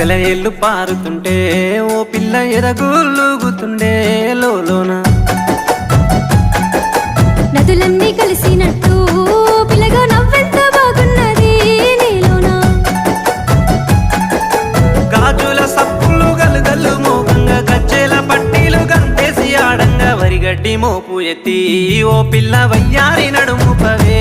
సెలయేళ్ళు పారుతుంటే ఓ పిల్ల ఎదగులుగుతుండే లోలోన. నదులన్నీ కలిసినట్టు పిల్లగా నవ్వెంత బాగున్నది నీలోనా. గాజుల సప్పులు గలుగల్లు మోగంగా గజ్జెల పట్టీలు గంతేసి ఆడంగా వరిగడ్డి మోపు ఎత్తి ఓ పిల్ల వయ్యారి నడుము పవే